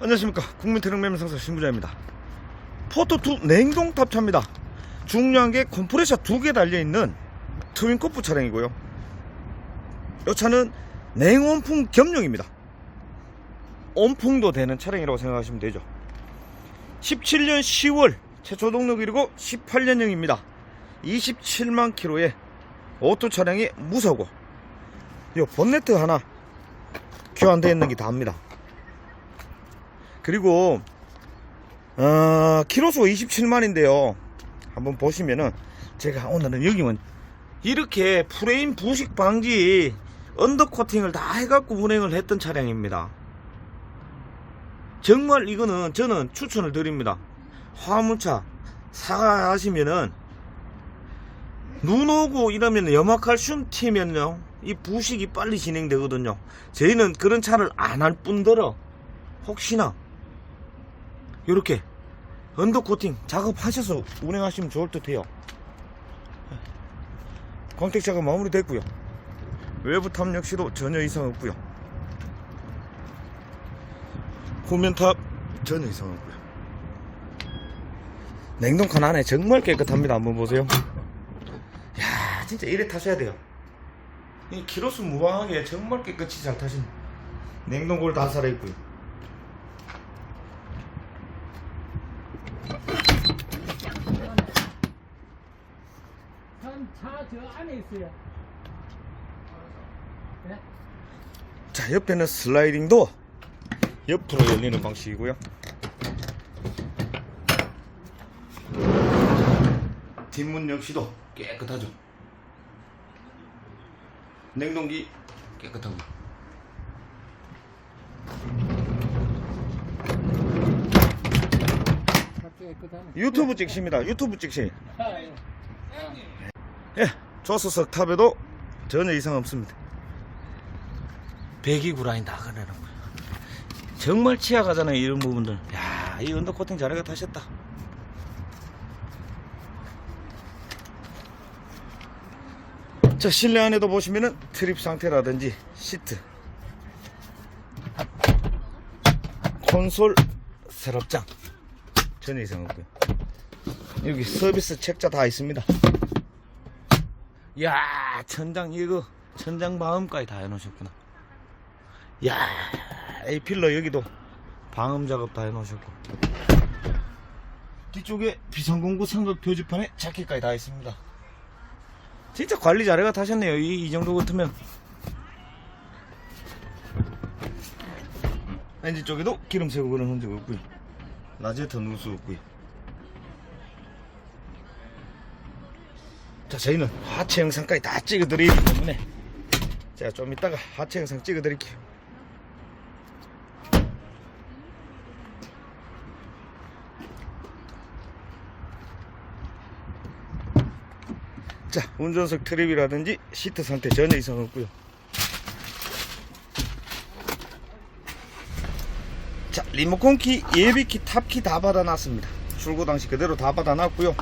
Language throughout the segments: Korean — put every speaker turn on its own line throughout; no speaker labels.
안녕하십니까. 국민트럭매매 상사 신부자입니다. 포토2 냉동 탑차입니다. 중요한 게 컴프레셔 두 개 달려있는 트윈코프 차량이고요. 이 차는 냉온풍 겸용입니다. 온풍도 되는 차량이라고 생각하시면 되죠. 17년 10월 최초 등록일이고 18년형입니다. 27만 킬로의 오토 차량이 무사고 이 본네트 하나 교환되어 있는 게 다입니다 그리고 어, 키로수 27만인데요. 한번 보시면은 제가 오늘은 여기면 이렇게 프레임 부식 방지 언더 코팅을 다 해갖고 운행을 했던 차량입니다. 정말 이거는 저는 추천을 드립니다. 화물차 사가하시면은 눈 오고 이러면 염화칼슘 튀면요 이 부식이 빨리 진행되거든요. 저희는 그런 차를 안 할 뿐더러 혹시나 이렇게 언더 코팅 작업하셔서 운행하시면 좋을 듯 해요. 광택 작업 마무리 됐고요. 외부 탑 역시도 전혀 이상 없고요. 후면 탑 전혀 이상 없고요. 냉동칸 안에 정말 깨끗합니다. 한번 보세요. 야, 진짜 이래 타셔야 돼요. 이 키로수 무방하게 정말 깨끗이 잘 타신 냉동고를 다 살아있고요.
네?
자 옆에는 슬라이딩도 옆으로 열리는 방식이고요. 뒷문 역시도 깨끗하죠. 냉동기 깨끗하고
밖에
유튜브 찍습니다. 유튜브 찍시.
아, 예.
예 조수석 탑에도 전혀 이상 없습니다. 배기구라인 다 그려놓은 거예요 정말 치아가잖아요 이런 부분들. 야 이 언더 코팅 잘하게 타셨다. 자 실내 안에도 보시면은 트립 상태라든지 시트 콘솔 서랍장 전혀 이상 없고요. 여기 서비스 책자 다 있습니다. 야 천장 이거 천장 마음까지 다 해놓으셨구나. 야 에이필러 여기도 방음 작업 다 해놓으셨고. 뒤쪽에 비상공구 삼각 표지판에 자켓까지 다 있습니다. 진짜 관리 잘해가 타셨네요. 이, 이 정도 같으면. 엔진 쪽에도 기름 새고 그런 흔적 없고요 라제터 누수 없고요 자 저희는 하체 영상까지 다 찍어드리기 때문에 제가 좀 이따가 하체 영상 찍어드릴게요. 자 운전석 트립이라든지 시트 상태 전혀 이상 없고요 리모컨 키 예비 키 탑 키 다 받아놨습니다. 출고 당시 그대로 다 받아놨고요.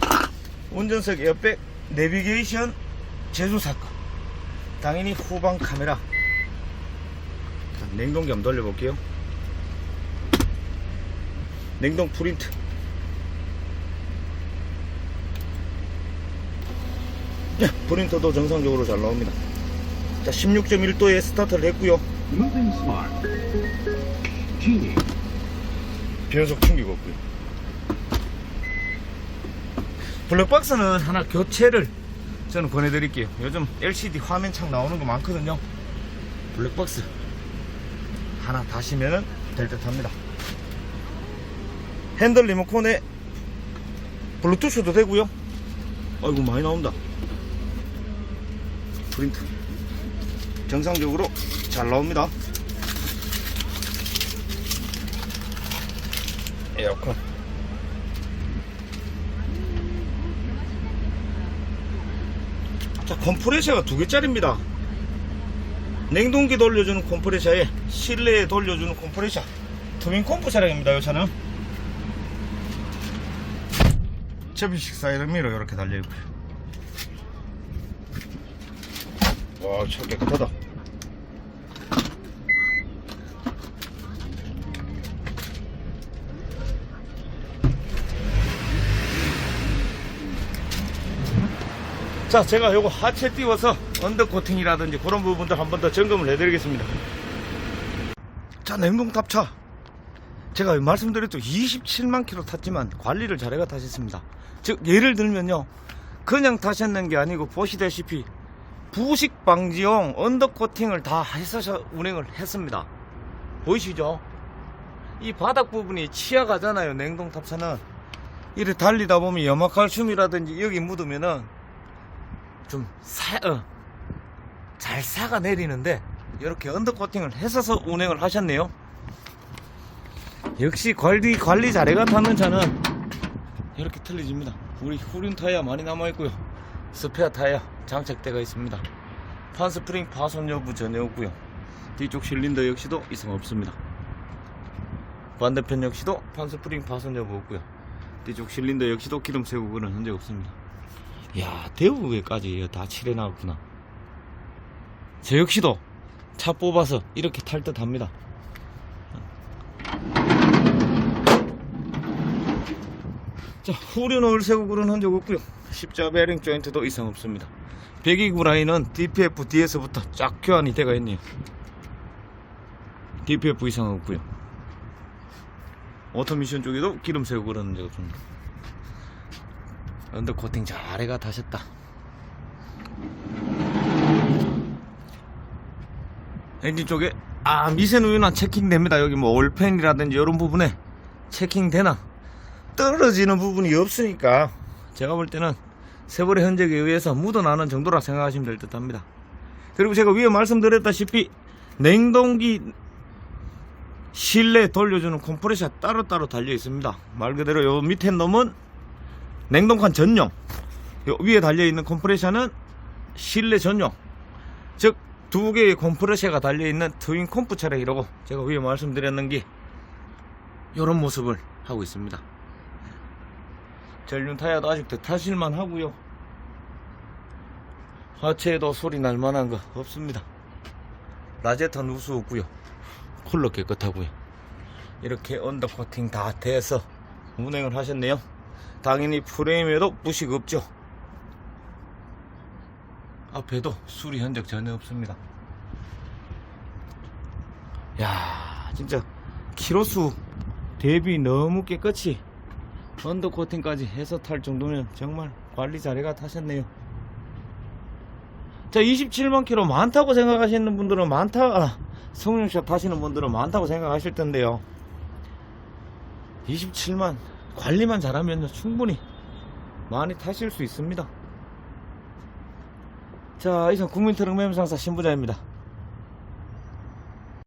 운전석 에어백 내비게이션 제조 사건. 당연히 후방 카메라. 자, 냉동기 한번 돌려볼게요. 냉동 프린트. 네, 프린터도 정상적으로 잘 나옵니다. 자 16.1도에 스타트를 했고요. 변속 충격 없고요. 블랙박스는 하나 교체를 저는 보내드릴게요. 요즘 LCD 화면창 나오는 거 많거든요. 블랙박스 하나 다시면 될듯 합니다. 핸들 리모컨에 블루투스도 되고요. 아이고 많이 나온다. 프린트. 정상적으로 잘 나옵니다 에어컨. 자 컴프레셔가 두 개짜리입니다. 냉동기 돌려주는 컴프레셔에 실내에 돌려주는 컴프레셔. 트윈 컴프 차량입니다 이 차는. 접이식 사이드미러 이렇게 달려있고요. 와차 깨끗하다 자, 제가 요거 하체 띄워서 언더 코팅이라든지 그런 부분들 한 번 더 점검을 해드리겠습니다. 자, 냉동 탑차. 제가 말씀드렸죠. 27만 킬로 탔지만 관리를 잘해가 타셨습니다. 즉, 예를 들면요. 그냥 타셨는 게 아니고 보시다시피 부식 방지용 언더 코팅을 다 해서 운행을 했습니다. 보이시죠? 이 바닥 부분이 치아가잖아요. 냉동 탑차는. 이렇게 달리다 보면 염화칼슘이라든지 여기 묻으면은 좀 사, 어, 잘 사가 내리는데 이렇게 언더 코팅을 해서서 운행을 하셨네요. 역시 관리 관리 잘해가 타는 차는 이렇게 틀려집니다. 우리 후륜 타이어 많이 남아 있고요. 스페어 타이어 장착되어 있습니다. 판스프링 파손 여부 전혀 없고요. 뒤쪽 실린더 역시도 이상 없습니다. 반대편 역시도 판스프링 파손 여부 없고요. 뒤쪽 실린더 역시도 기름 새고 그런 흔적 없습니다. 야 대우에까지 다 칠해 나왔구나. 저 역시도 차 뽑아서 이렇게 탈 듯 합니다. 자, 후륜 그런 흔적 없고요. 십자 베링 조인트도 이상 없습니다. 배기구 라인은 DPF 뒤에서부터 쫙 교환이 되어 있네요. DPF 이상 없고요. 오토미션 쪽에도 기름 새고 그런 흔적 없습니다. 언더 코팅 잘해가 다셨다. 엔진 쪽에 아 미세 누유나 체킹됩니다. 여기 뭐 올펜이라든지 이런 부분에 체킹되나 떨어지는 부분이 없으니까 제가 볼 때는 세월의 흔적에 의해서 묻어나는 정도라 생각하시면 될 듯 합니다. 그리고 제가 위에 말씀드렸다시피 냉동기 실내 돌려주는 컴프레셔 따로따로 달려 있습니다. 말 그대로 요 밑에 놈은 냉동칸 전용. 요 위에 달려있는 컴프레셔는 실내 전용. 즉 두 개의 컴프레셔가 달려있는 트윈 컴프 차량이라고 제가 위에 말씀드렸는 게 이런 모습을 하고 있습니다. 전륜 타이어도 아직도 타실만 하고요. 하체에도 소리 날 만한 거 없습니다. 라제타 누수 없고요. 쿨러 깨끗하고요. 이렇게 언더 코팅 다 돼서 운행을 하셨네요 당연히 프레임에도 부식 없죠. 앞에도 수리 흔적 전혀 없습니다. 야, 진짜 키로수 대비 너무 깨끗이 언더 코팅까지 해서 탈 정도면 정말 관리 잘해가 타셨네요. 자, 27만 킬로 많다고 생각하시는 분들은 많다, 아, 성능샷 타시는 분들은 많다고 생각하실 텐데요. 27만 관리만 잘하면 충분히 많이 타실 수 있습니다. 자, 이상 국민트럭 매매상사 신부자입니다.